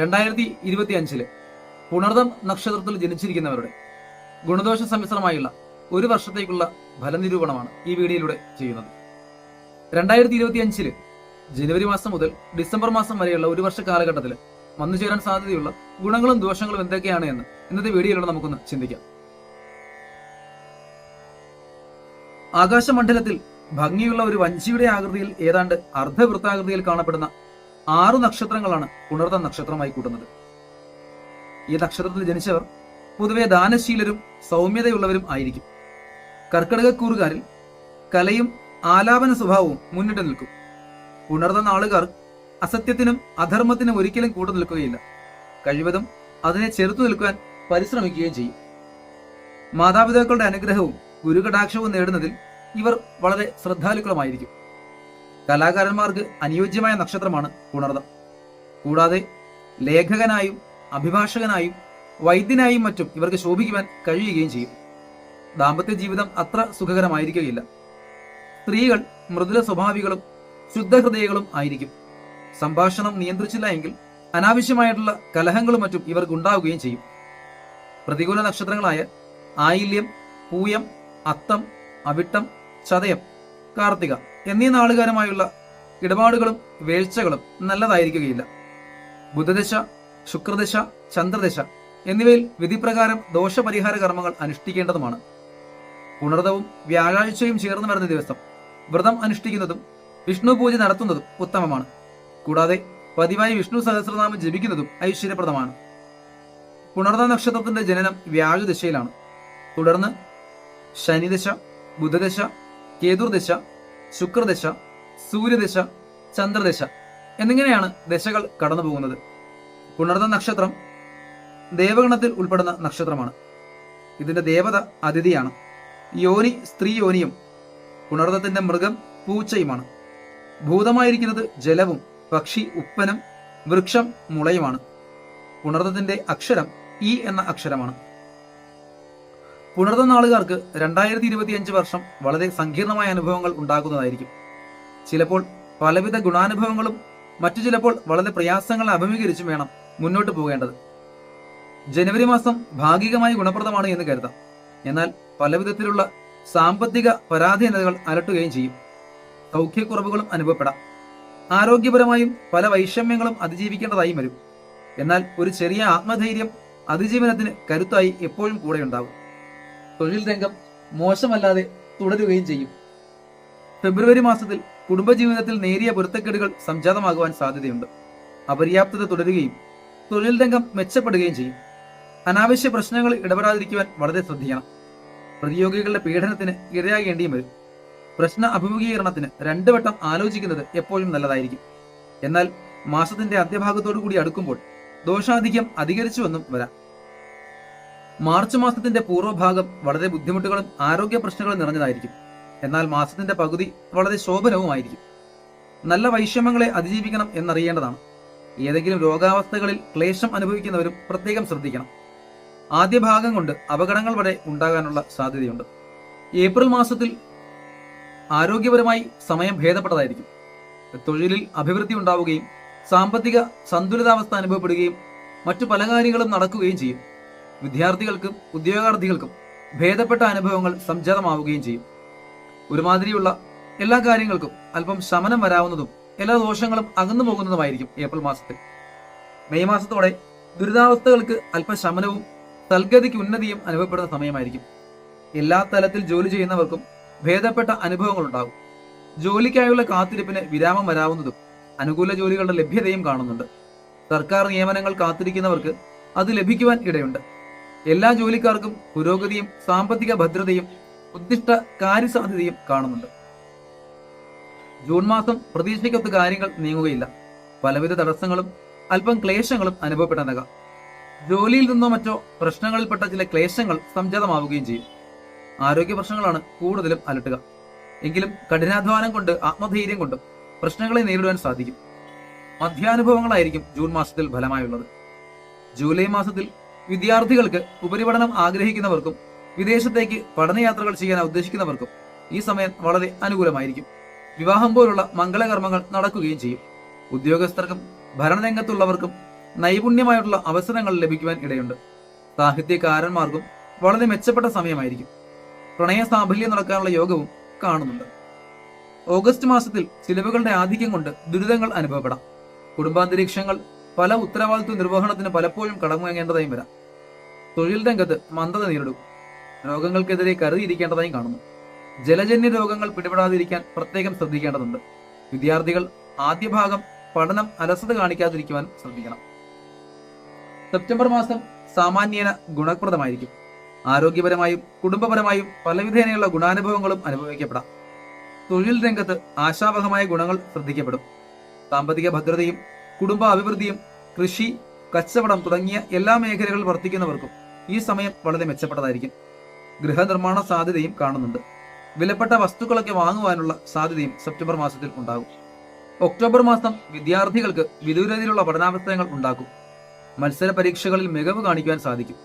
രണ്ടായിരത്തി ഇരുപത്തി അഞ്ചിൽ പുണർദം നക്ഷത്രത്തിൽ ജനിച്ചിരിക്കുന്നവരുടെ ഗുണദോഷ സമ്മിശ്രമായുള്ള ഒരു വർഷത്തേക്കുള്ള ഫലനിരൂപണമാണ് ഈ വീഡിയോയിലൂടെ ചെയ്യുന്നത്. രണ്ടായിരത്തി ഇരുപത്തി അഞ്ചിൽ ജനുവരി മാസം മുതൽ ഡിസംബർ മാസം വരെയുള്ള ഒരു വർഷ കാലഘട്ടത്തിൽ വന്നു ചേരാൻ സാധ്യതയുള്ള ഗുണങ്ങളും ദോഷങ്ങളും എന്തൊക്കെയാണ് എന്ന് ഇന്നത്തെ വീഡിയോയിലൂടെ നമുക്കൊന്ന് ചിന്തിക്കാം. ആകാശമണ്ഡലത്തിൽ ഭംഗിയുള്ള ഒരു വഞ്ചിയുടെ ആകൃതിയിൽ ഏതാണ്ട് അർദ്ധവൃത്താകൃതിയിൽ കാണപ്പെടുന്ന ആറു നക്ഷത്രങ്ങളാണ് പുണർത്ത നക്ഷത്രമായി കൂട്ടുന്നത്. ഈ നക്ഷത്രത്തിൽ ജനിച്ചവർ പൊതുവെ ദാനശീലരും സൗമ്യതയുള്ളവരും ആയിരിക്കും. കർക്കിടകക്കൂറുകാരിൽ കലയും ആലാപന സ്വഭാവവും മുന്നിട്ട് നിൽക്കും. ഉണർന്ന നാളുകാർ അസത്യത്തിനും അധർമ്മത്തിനും ഒരിക്കലും കൂട്ടു നിൽക്കുകയില്ല. കഴിവതും അതിനെ ചെറുത്തു നിൽക്കുവാൻ പരിശ്രമിക്കുകയും ചെയ്യും. മാതാപിതാക്കളുടെ അനുഗ്രഹവും ഗുരുകടാക്ഷവും നേടുന്നതിൽ ഇവർ വളരെ ശ്രദ്ധാലുക്കളുമായിരിക്കും. കലാകാരന്മാർക്ക് അനുയോജ്യമായ നക്ഷത്രമാണ് പുണർദം. കൂടാതെ ലേഖകനായും അഭിഭാഷകനായും വൈദ്യനായും മറ്റും ഇവർക്ക് ശോഭിക്കുവാൻ കഴിയുകയും ചെയ്യും. ദാമ്പത്യ ജീവിതം അത്ര സുഖകരമായിരിക്കുകയില്ല. സ്ത്രീകൾ മൃദുല സ്വഭാവികളും ശുദ്ധഹൃദയങ്ങളും ആയിരിക്കും. സംഭാഷണം നിയന്ത്രിച്ചില്ല എങ്കിൽ അനാവശ്യമായിട്ടുള്ള കലഹങ്ങളും മറ്റും ഇവർക്ക് ഉണ്ടാവുകയും ചെയ്യും. പ്രതികൂല നക്ഷത്രങ്ങളായ ആയില്യം പൂയം അത്തം അവിട്ടം ചതയം കാർത്തിക എന്നീ നാളുകാരുമായുള്ള ഇടപാടുകളും വീഴ്ചകളും നല്ലതായിരിക്കുകയില്ല. ബുധദശ ശുക്രദശ ചന്ദ്രദശ എന്നിവയിൽ വിധിപ്രകാരം ദോഷപരിഹാര കർമ്മങ്ങൾ അനുഷ്ഠിക്കേണ്ടതുമാണ്. പുണർദവും വ്യാഴാഴ്ചയും ചേർന്ന് വരുന്ന ദിവസം വ്രതം അനുഷ്ഠിക്കുന്നതും വിഷ്ണു പൂജ നടത്തുന്നതും ഉത്തമമാണ്. കൂടാതെ പതിവായി വിഷ്ണു സഹസ്രനാമം ജപിക്കുന്നതും ഐശ്വര്യപ്രദമാണ്. പുണർദ നക്ഷത്രത്തിന്റെ ജനനം വ്യാഴദശയിലാണ്. തുടർന്ന് ശനിദശ ബുധദശ കേതുർദശ ശുക്രദശ സൂര്യദശ ചന്ദ്രദശ എന്നിങ്ങനെയാണ് ദശകൾ കടന്നു പോകുന്നത്. പുണർദ നക്ഷത്രം ദേവഗണത്തിൽ ഉൾപ്പെടുന്ന നക്ഷത്രമാണ്. ഇതിന്റെ ദേവത അതിഥിയാണ്. യോനി സ്ത്രീ യോനിയും പുണർദത്തിന്റെ മൃഗം പൂച്ചയുമാണ്. ഭൂതമായിരിക്കുന്നത് ജലവും പക്ഷി ഉപ്പനം വൃക്ഷം മുളയുമാണ്. പുണർദത്തിന്റെ അക്ഷരം ഇ എന്ന അക്ഷരമാണ്. പുണർദ നാളുകാർക്ക് രണ്ടായിരത്തി ഇരുപത്തിയഞ്ച് വർഷം വളരെ സങ്കീർണമായ അനുഭവങ്ങൾ ഉണ്ടാകുന്നതായിരിക്കും. ചിലപ്പോൾ പലവിധ ഗുണാനുഭവങ്ങളും മറ്റു ചിലപ്പോൾ വളരെ പ്രയാസങ്ങൾ അഭിമുഖീകരിച്ചും വേണം മുന്നോട്ട് പോകേണ്ടത്. ജനുവരി മാസം ഭാഗികമായി ഗുണപ്രദമാണ് എന്ന് കരുതാം. എന്നാൽ പലവിധത്തിലുള്ള സാമ്പത്തിക പരാധീനതകൾ അലട്ടുകയും ചെയ്യും. സൗഖ്യക്കുറവുകളും അനുഭവപ്പെടാം. ആരോഗ്യപരമായും പല വൈഷമ്യങ്ങളും അതിജീവിക്കേണ്ടതായും വരും. എന്നാൽ ഒരു ചെറിയ ആത്മധൈര്യം അതിജീവനത്തിന് കരുത്തായി എപ്പോഴും കൂടെയുണ്ടാവും. തൊഴിൽ രംഗം മോശമല്ലാതെ തുടരുകയും ചെയ്യും. ഫെബ്രുവരി മാസത്തിൽ കുടുംബജീവിതത്തിൽ നേരിയ പൊരുത്തക്കേടുകൾ സംജാതമാകുവാൻ സാധ്യതയുണ്ട്. അപര്യാപ്തത തുടരുകയും തൊഴിൽ രംഗം മെച്ചപ്പെടുകയും ചെയ്യും. അനാവശ്യ പ്രശ്നങ്ങൾ ഇടപെടാതിരിക്കുവാൻ വളരെ ശ്രദ്ധിക്കണം. പ്രതിയോഗികളുടെ പീഡനത്തിന് ഇരയാകേണ്ടിയും വരും. പ്രശ്ന അഭിമുഖീകരണത്തിന് രണ്ടു വട്ടം ആലോചിക്കുന്നത് എപ്പോഴും നല്ലതായിരിക്കും. എന്നാൽ മാസത്തിന്റെ അധ്യഭാഗത്തോടു കൂടി അടുക്കുമ്പോൾ ദോഷാധിക്യം അധികരിച്ചുവെന്നും വരാം. മാർച്ച് മാസത്തിന്റെ പൂർവഭാഗം വളരെ ബുദ്ധിമുട്ടുകളും ആരോഗ്യ പ്രശ്നങ്ങളും നിറഞ്ഞതായിരിക്കും. എന്നാൽ മാസത്തിന്റെ പകുതി വളരെ ശോഭനവുമായിരിക്കും. നല്ല വൈഷമ്യങ്ങളെ അതിജീവിക്കണം എന്നറിയേണ്ടതാണ്. ഏതെങ്കിലും രോഗാവസ്ഥകളിൽ ക്ലേശം അനുഭവിക്കുന്നവരും പ്രത്യേകം ശ്രദ്ധിക്കണം. ആദ്യ ഭാഗം കൊണ്ട് അപകടങ്ങൾ വരെ ഉണ്ടാകാനുള്ള സാധ്യതയുണ്ട്. ഏപ്രിൽ മാസത്തിൽ ആരോഗ്യപരമായി സമയം ഭേദപ്പെട്ടതായിരിക്കും. തൊഴിലിൽ അഭിവൃദ്ധി ഉണ്ടാവുകയും സാമ്പത്തിക സന്തുലിതാവസ്ഥ അനുഭവപ്പെടുകയും മറ്റു പല കാര്യങ്ങളും നടക്കുകയും ചെയ്യും. വിദ്യാർത്ഥികൾക്കും ഉദ്യോഗാർത്ഥികൾക്കും ഭേദപ്പെട്ട അനുഭവങ്ങൾ സംജാതമാവുകയും ചെയ്യും. ഒരുമാതിരിയുള്ള എല്ലാ കാര്യങ്ങൾക്കും അല്പം ശമനം വരാവുന്നതും എല്ലാ ദോഷങ്ങളും അകന്നു പോകുന്നതുമായിരിക്കും ഏപ്രിൽ മാസത്തിൽ. മെയ് മാസത്തോടെ ദുരിതാവസ്ഥകൾക്ക് അല്പ ശമനവും ഉന്നതിയും അനുഭവപ്പെടുന്ന സമയമായിരിക്കും. എല്ലാ തലത്തിൽ ജോലി ചെയ്യുന്നവർക്കും ഭേദപ്പെട്ട അനുഭവങ്ങൾ ഉണ്ടാകും ജോലിക്കായുള്ള കാത്തിരിപ്പിന് വിരാമം വരാവുന്നതും അനുകൂല ജോലികളുടെ ലഭ്യതയും കാണുന്നുണ്ട്. സർക്കാർ നിയമനങ്ങൾ കാത്തിരിക്കുന്നവർക്ക് അത് ലഭിക്കുവാൻ ഇടയുണ്ട്. എല്ലാ ജോലിക്കാർക്കും പുരോഗതിയും സാമ്പത്തിക ഭദ്രതയും ഉദ്ദിഷ്ട കാര്യസാധ്യതയും കാണുന്നുണ്ട്. ജൂൺ മാസം പ്രതീക്ഷയ്ക്കൊത്ത് കാര്യങ്ങൾ നീങ്ങുകയില്ല. പലവിധ തടസ്സങ്ങളും അല്പം ക്ലേശങ്ങളും അനുഭവപ്പെട്ടേക്കാം. ജോലിയിൽ നിന്നോ മറ്റോ പ്രശ്നങ്ങളിൽപ്പെട്ട ചില ക്ലേശങ്ങൾ സംജാതമാവുകയും ചെയ്യും. ആരോഗ്യ പ്രശ്നങ്ങളാണ് കൂടുതലും അലട്ടുക. എങ്കിലും കഠിനാധ്വാനം കൊണ്ട് ആത്മധൈര്യം കൊണ്ടും പ്രശ്നങ്ങളെ നേരിടുവാൻ സാധിക്കും. മധ്യാനുഭവങ്ങളായിരിക്കും ജൂൺ മാസത്തിൽ ഫലമായുള്ളത്. ജൂലൈ മാസത്തിൽ വിദ്യാർത്ഥികൾക്ക് ഉപരിപഠനം ആഗ്രഹിക്കുന്നവർക്കും വിദേശത്തേക്ക് പഠനയാത്രകൾ ചെയ്യാൻ ഉദ്ദേശിക്കുന്നവർക്കും ഈ സമയം വളരെ അനുകൂലമായിരിക്കും. വിവാഹം പോലുള്ള മംഗളകർമ്മങ്ങൾ നടക്കുകയും ചെയ്യും. ഉദ്യോഗസ്ഥർക്കും ഭരണരംഗത്തുള്ളവർക്കും നൈപുണ്യമായിട്ടുള്ള അവസരങ്ങൾ ലഭിക്കുവാൻ ഇടയുണ്ട്. സാഹിത്യകാരന്മാർക്കും വളരെ മെച്ചപ്പെട്ട സമയമായിരിക്കും. പ്രണയ സാഫല്യം നടക്കാനുള്ള യോഗവും കാണുന്നുണ്ട്. ഓഗസ്റ്റ് മാസത്തിൽ ചിലവുകളുടെ ആധിക്യം കൊണ്ട് ദുരിതങ്ങൾ അനുഭവപ്പെടാം. കുടുംബാന്തരീക്ഷങ്ങൾ പല ഉത്തരവാദിത്വ നിർവഹണത്തിന് പലപ്പോഴും കടമുങ്ങേണ്ടതായും വരാം. തൊഴിൽ രംഗത്ത് മന്ദത നേരിടും. രോഗങ്ങൾക്കെതിരെ കരുതിയിരിക്കേണ്ടതായും കാണുന്നു. ജലജന്യ രോഗങ്ങൾ പിടിപെടാതിരിക്കാൻ പ്രത്യേകം ശ്രദ്ധിക്കേണ്ടതുണ്ട്. വിദ്യാർത്ഥികൾ ആദ്യ ഭാഗം പഠനം അലസത കാണിക്കാതിരിക്കുവാൻ ശ്രദ്ധിക്കണം. സെപ്റ്റംബർ മാസം സാമാന്യേന ഗുണപ്രദമായിരിക്കും. ആരോഗ്യപരമായും കുടുംബപരമായും പലവിധേനയുള്ള ഗുണാനുഭവങ്ങളും അനുഭവിക്കപ്പെടാം. തൊഴിൽ രംഗത്ത് ആശാവഹമായ ഗുണങ്ങൾ ശ്രദ്ധിക്കപ്പെടും. സാമ്പത്തിക ഭദ്രതയും കുടുംബ അഭിവൃദ്ധിയും കൃഷി കച്ചവടം തുടങ്ങിയ എല്ലാ മേഖലകളിൽ വർത്തിക്കുന്നവർക്കും ഈ സമയം വളരെ മെച്ചപ്പെട്ടതായിരിക്കും. ഗൃഹനിർമ്മാണ സാധ്യതയും കാണുന്നുണ്ട്. വിലപ്പെട്ട വസ്തുക്കളൊക്കെ വാങ്ങുവാനുള്ള സാധ്യതയും സെപ്റ്റംബർ മാസത്തിൽ ഉണ്ടാകും. ഒക്ടോബർ മാസം വിദ്യാർത്ഥികൾക്ക് വിദൂരതയിലുള്ള പഠനാവസരങ്ങൾ ഉണ്ടാക്കും. മത്സര പരീക്ഷകളിൽ മികവ് കാണിക്കുവാൻ സാധിക്കും.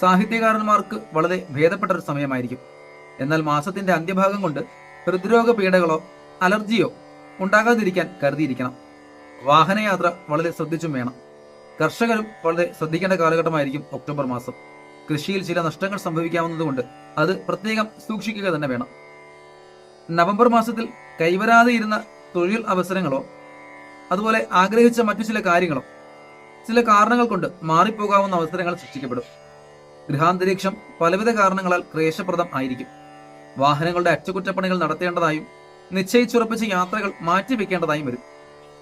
സാഹിത്യകാരന്മാർക്ക് വളരെ ഭേദപ്പെട്ട ഒരു സമയമായിരിക്കും. എന്നാൽ മാസത്തിന്റെ അന്ത്യഭാഗം കൊണ്ട് ഹൃദ്രോഗ പീഡകളോ അലർജിയോ ഉണ്ടാകാതിരിക്കാൻ കരുതിയിരിക്കണം. വാഹനയാത്ര വളരെ ശ്രദ്ധിച്ചും വേണം. കർഷകരും വളരെ ശ്രദ്ധിക്കേണ്ട കാലഘട്ടമായിരിക്കും ഒക്ടോബർ മാസം. കൃഷിയിൽ ചില നഷ്ടങ്ങൾ സംഭവിക്കാവുന്നതുകൊണ്ട് അത് പ്രത്യേകം സൂക്ഷിക്കുക തന്നെ വേണം. നവംബർ മാസത്തിൽ കൈവരാതെ ഇരുന്ന തൊഴിൽ അവസരങ്ങളോ അതുപോലെ ആഗ്രഹിച്ച മറ്റു ചില കാര്യങ്ങളോ ചില കാരണങ്ങൾ കൊണ്ട് മാറിപ്പോകാവുന്ന അവസരങ്ങൾ സൃഷ്ടിക്കപ്പെടും. ഗൃഹാന്തരീക്ഷം പലവിധ കാരണങ്ങളാൽ ക്ലേശപ്രദം ആയിരിക്കും. വാഹനങ്ങളുടെ അറ്റകുറ്റപ്പണികൾ നടത്തേണ്ടതായും നിശ്ചയിച്ചുറപ്പിച്ച യാത്രകൾ മാറ്റിവെക്കേണ്ടതായും വരും.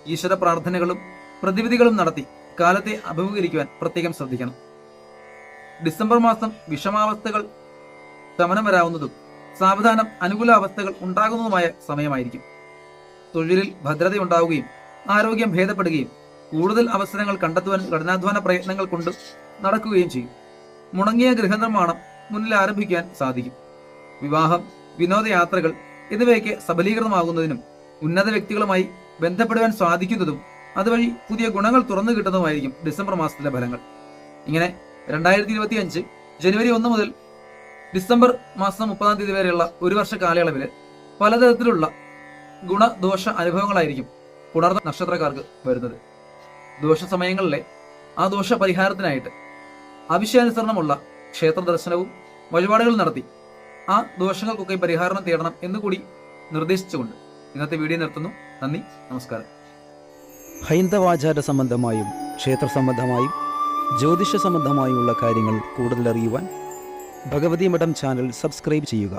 ഈശ്വര പ്രാർത്ഥനകളും പ്രതിവിധികളും നടത്തി കാലത്തെ അഭിമുഖീകരിക്കുവാൻ പ്രത്യേകം ശ്രദ്ധിക്കണം. ഡിസംബർ മാസം വിഷമാവസ്ഥകൾ ശമനം വരാവുന്നതും സാവധാനം അനുകൂല അവസ്ഥകൾ ഉണ്ടാകുന്നതുമായ സമയമായിരിക്കും. തൊഴിലിൽ ഭദ്രതയുണ്ടാവുകയും ആരോഗ്യം ഭേദപ്പെടുകയും കൂടുതൽ അവസരങ്ങൾ കണ്ടെത്തുവാൻ കഠിനാധ്വാന പ്രയത്നങ്ങൾ കൊണ്ട് നടക്കുകയും ചെയ്യും. മുണങ്ങിയ ഗൃഹനിർമ്മാണം മുന്നിൽ ആരംഭിക്കാൻ സാധിക്കും. വിവാഹം വിനോദയാത്രകൾ എന്നിവയൊക്കെ സബലീകൃതമാകുന്നതിനും ഉന്നത വ്യക്തികളുമായി ബന്ധപ്പെടുവാൻ സാധിക്കുന്നതും അതുവഴി പുതിയ ഗുണങ്ങൾ തുറന്നു കിട്ടുന്നതുമായിരിക്കും ഡിസംബർ മാസത്തിലെ ഫലങ്ങൾ. ഇങ്ങനെ രണ്ടായിരത്തി ഇരുപത്തി അഞ്ച് ജനുവരി ഒന്ന് മുതൽ ഡിസംബർ മാസം മുപ്പതാം തീയതി വരെയുള്ള ഒരു വർഷ കാലയളവിൽ പലതരത്തിലുള്ള ഗുണദോഷ അനുഭവങ്ങളായിരിക്കും പുണർന്ന നക്ഷത്രക്കാർക്ക് വരുന്നത്. ദോഷ സമയങ്ങളിലെ ആ ദോഷ പരിഹാരത്തിനായിട്ട് ആവശ്യാനുസരണമുള്ള ക്ഷേത്ര ദർശനവും വഴിപാടുകളും നടത്തി ആ ദോഷങ്ങൾക്കൊക്കെ പരിഹാരം തേടണം എന്നുകൂടി നിർദ്ദേശിച്ചുകൊണ്ട് ഇന്നത്തെ വീഡിയോ നിർത്തുന്നു. നന്ദി നമസ്കാരം. ഹൈന്ദവാചാര സംബന്ധമായും ക്ഷേത്ര സംബന്ധമായും ജ്യോതിഷ സംബന്ധമായുമുള്ള കാര്യങ്ങൾ കൂടുതൽ അറിയുവാൻ ഭഗവതി മഠം ചാനൽ സബ്സ്ക്രൈബ് ചെയ്യുക.